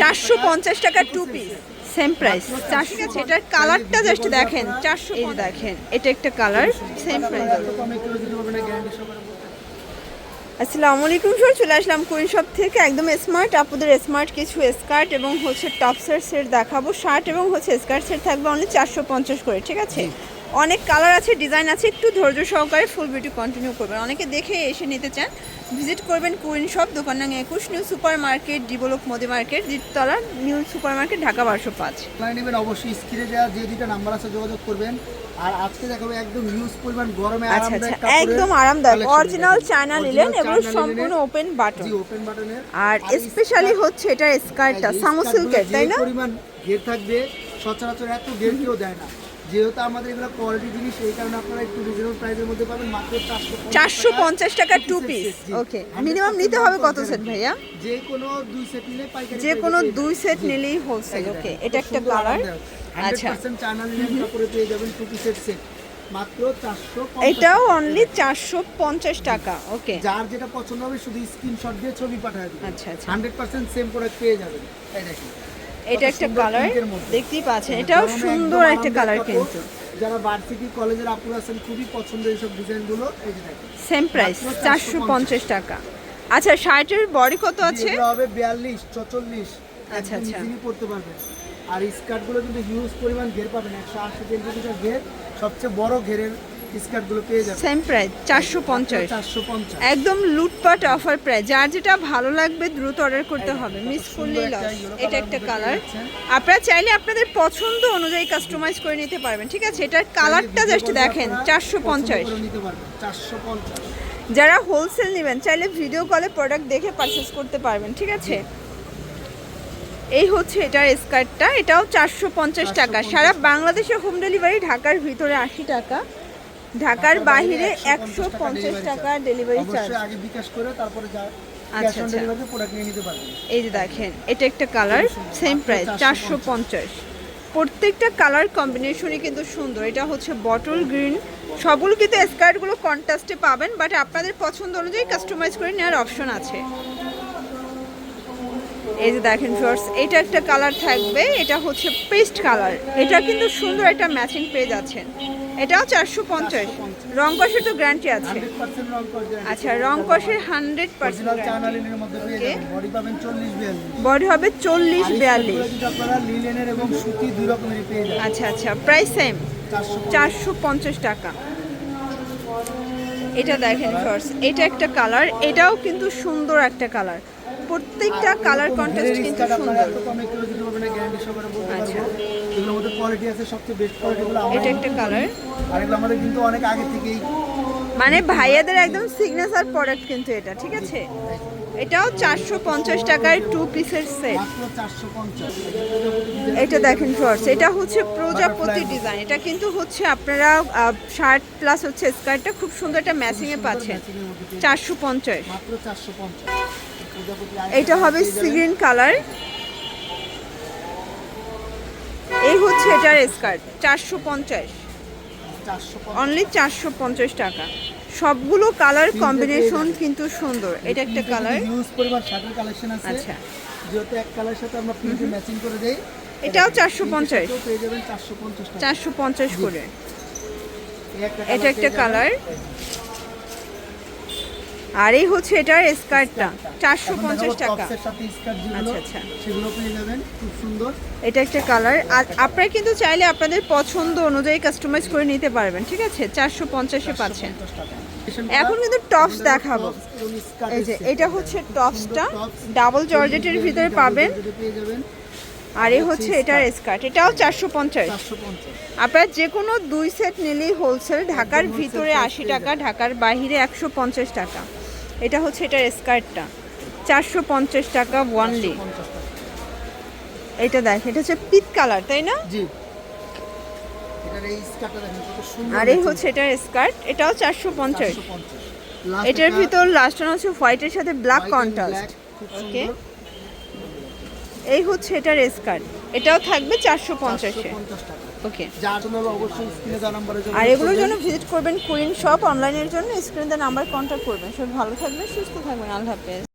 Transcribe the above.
চারশো পঞ্চাশ টাকা টু পিস সেম প্রাইস চারশো আছে এটার কালারটা জাস্ট দেখেন চারশো এই দেখেন এটা একটা কালার সেম প্রাইস আসসালামু আলাইকুম স্যার চলে আসলাম কুইন শপ থেকে। একদম স্মার্ট আপনাদের স্মার্ট কিছু স্কার্ট এবং হচ্ছে টপসের সেট দেখাবো। শার্ট এবং হচ্ছে স্কার্ট সেট থাকবে অনলি চারশো পঞ্চাশ করে ঠিক আছে? অনেক কালার আছে ডিজাইন আছে একটু ধৈর্য সহকারে ফুল বিউটি কন্টিনিউ করবেন। অনেকে দেখে এসে নিতে চান ভিজিট করবেন কুইন শপ দোকান নাম একুশ new super market develop Modi market দ্বিতলা new super market Dhaka বারোশো পাঁচ। নেবেন অবশ্যই স্ক্রিনে দেওয়া যে দুইটা নাম্বার আছে যোগাযোগ করবেন। আর আজকে দেখাবো একদম হিউজ পরিমাণ গরমে আচ্ছা আরামদায়ক আচ্ছা একদম আরামদায়ক অরিজিনাল। চায়না নিলেন চায়না সম্পূর্ণ ওপেন বাটন জি ওপেন বাটনের আর স্পেশালি হচ্ছে এটা স্কার্টটা সামু সিল্কের তাই না? পরিমাণ ঘের থাকবে সচরাচর এত ঘের কেউ দেয় না। যেহেতু আমাদের এগুলো কোয়ালিটি জিনিস এই কারণে আপনারা একটু রিজনেবল প্রাইসের মধ্যে পাবেন। মাত্র চারশো পঞ্চাশ টাকা টু পিস ওকে মিনিমাম নিতে হবে কত সেট ভাইয়া? যে কোনো দুই সেট নিলে পাইকারি যে কোনো দুই সেট নিলেই হোলসেল ওকে এটা একটা কালার আচ্ছা। চায়না লিনেন কাপড়ে পেয়ে যাবেন টু পিসের সেট মাত্র চারশো এটাও অনলি চারশো পঞ্চাশ টাকা ওকে যার যেটা পছন্দ হবে শুধু স্ক্রিনশট দিয়ে ছবি পাঠিয়ে দেবেন। আচ্ছা আচ্ছা। হান্ড্রেড পার্সেন্ট সেম প্রোডাক্ট পেয়ে যাবেন। এই দেখুন। এটা একটা কালার। দেখতেই পাচ্ছেন। এটাও সুন্দর একটা কালার কিন্তু। যারা ভার্সিটি কলেজের আপুরা আছেন খুবই পছন্দের এইসব ডিজাইনগুলো। এই যে সেম প্রাইস মাত্র চারশো পঞ্চাশ টাকা। আচ্ছা শার্টের বডি কত আছে? এগুলো হবে বিয়াল্লিশ চচল্লিশ। আচ্ছা, আচ্ছা। ইজিলি পড়তে পারবেন। আর স্কার্টগুলো কিন্তু হিউজ পরিমাণ ঘের পাবেন একশো আশি সেন্টিমিটার ঘের সবচেয়ে বড় ঘেরের স্কার্টগুলো পেয়ে যাবেন সেম প্রাইস চারশো পঞ্চাশ। চারশো পঞ্চাশ। একদম লুটপাট অফার প্রাইস যার যেটা ভালো লাগবে দ্রুত অর্ডার করতে হবে। মিস লস এটা একটা কালার আপনারা চাইলে আপনাদের পছন্দ অনুযায়ী কাস্টমাইজ করে নিতে পারবেন। ঠিক আছে? এটার কালারটা জাস্ট দেখেন চারশো পঞ্চাশ। যারা হোলসেল নেবেন চাইলে ভিডিও কলে প্রোডাক্ট দেখে পারচেস করতে পারবেন। ঠিক আছে? এই হচ্ছে এটার স্কার্টটা এটাও চারশো পঞ্চাশ টাকা। সারা বাংলাদেশে হোম ডেলিভারি ঢাকার ভিতরে আশি টাকা। ঢাকার বাইরে একশো পঞ্চাশ টাকা ডেলিভারি চার্জ আগে বিকাশ করে তারপরে যা আচ্ছা, আচ্ছা। ডেলিভারিতে প্রোডাক্ট নিয়ে নিতে পারবেন এই যে দেখেন এটা একটা কালার সেম প্রাইস চারশো পঞ্চাশ। প্রত্যেকটা কালার কম্বিনেশনই কিন্তু সুন্দর। এটা হচ্ছে বটল গ্রিন সবগুলো কিন্তু স্কার্টগুলো কন্ট্রাস্টে পাবেন বাট আপনাদের পছন্দ অনুযায়ী কাস্টমাইজ করে নেওয়ার অপশন আছে। এই যে দেখেন ফ্লোর্স এটা একটা কালার থাকবে এটা হচ্ছে পেস্ট কালার এটা কিন্তু সুন্দর একটা ম্যাচিং পেয়ে যাচ্ছেন। এটাও চারশো পঞ্চাশ। রং কষের তো গ্যারান্টি আছে। আচ্ছা রং কষের হান্ড্রেড পার্সেন্ট. যাবেন বডি হবে চল্লিশ বিয়াল্লিশ। আচ্ছা আচ্ছা প্রাইস সেম চারশো চারশো পঞ্চাশ টাকা। এটা দেখেন ফার্স্ট এটা একটা কালার এটাও কিন্তু সুন্দর একটা কালার প্রত্যেকটা কালার কন্ট্রাস্ট কিন্তু সুন্দর। আচ্ছা। এগুলোর মধ্যে কোয়ালিটি আছে সবচেয়ে বেস্ট কোয়ালিটিগুলো এটা একটা কালার আর এগুলো আমাদের কিন্তু অনেক আগে থেকেই মানে ভাইয়াদের একদম সিগনেচার প্রোডাক্ট কিন্তু এটা ঠিক আছে? এটাও চারশো পঞ্চাশ টাকায় টু পিসের সেট এটা দেখেন ফার্স্ট এটা হচ্ছে প্রজাপতি ডিজাইন এটা কিন্তু হচ্ছে আপনারা শার্ট প্লাস হচ্ছে স্কার্টটা খুব সুন্দর একটা ম্যাচিংয়ে পাচ্ছেন। চারশো পঞ্চাশ। এটা হবে সিগ্রিন কালার এই হচ্ছে এটার স্কার্ট চারশো পঞ্চাশ। অনলি চারশো পঞ্চাশ টাকা। সবগুলো কালার কম্বিনেশন কিন্তু সুন্দর। এটা একটা কালার ইউজ পরিমাণ শার্টের কালেকশন আছে। আচ্ছা। যেহেতু এক কালারের সাথে আমরা প্রিন্টে ম্যাচিং করে দেই এটাও চারশো পঞ্চাশ। পেয়ে যাবেন চারশো পঞ্চাশ করে। এটা একটা কালার আর এই হচ্ছে এটার স্কার্টটা চারশো পঞ্চাশ টাকা। আচ্ছা, আচ্ছা। সেগুলো পেয়ে যাবেন খুব সুন্দর। এটা একটা কালার আর আপনারা কিন্তু চাইলে আপনাদের পছন্দ অনুযায়ী কাস্টমাইজ করে নিতে পারবেন ঠিক আছে? চারশো পঞ্চাশে পাচ্ছেন। এখন কিন্তু টপস দেখাবো। এই যে এটা হচ্ছে টপসটা ডাবল জর্জেটের ভিতরে পাবেন। আর এই হচ্ছে এটার স্কার্ট এটাও চারশো পঞ্চাশ। আপনারা যে কোনো দুই সেট নিলেই হোলসেল ঢাকার ভিতরে আশি টাকা ঢাকার বাইরে একশো পঞ্চাশ টাকা। এটা হচ্ছে এটার স্কার্টটা। চারশো পঞ্চাশ টাকা ওয়ানলি এটা দেখ এটা হচ্ছে পিত কালার তাই না? জি। আর এই হচ্ছে এটার স্কার্ট এটাও চারশো পঞ্চাশ। এটার ভিতর লাস্ট হচ্ছে হোয়াইটের সাথে ব্ল্যাক কন্ট্রাস্ট ওকে এই হচ্ছে এটার স্কার্ট। এটাও থাকবে চারশো পঞ্চাশে। 450 টাকা। ওকে আর এগুলোর জন্য ভিজিট করবেন কুইন শপ অনলাইনের জন্য স্ক্রিনে নাম্বার কন্ট্যাক্ট করবেন। সব ভালো থাকবেন সুস্থ থাকবেন। আল্লাহ হাফেজ।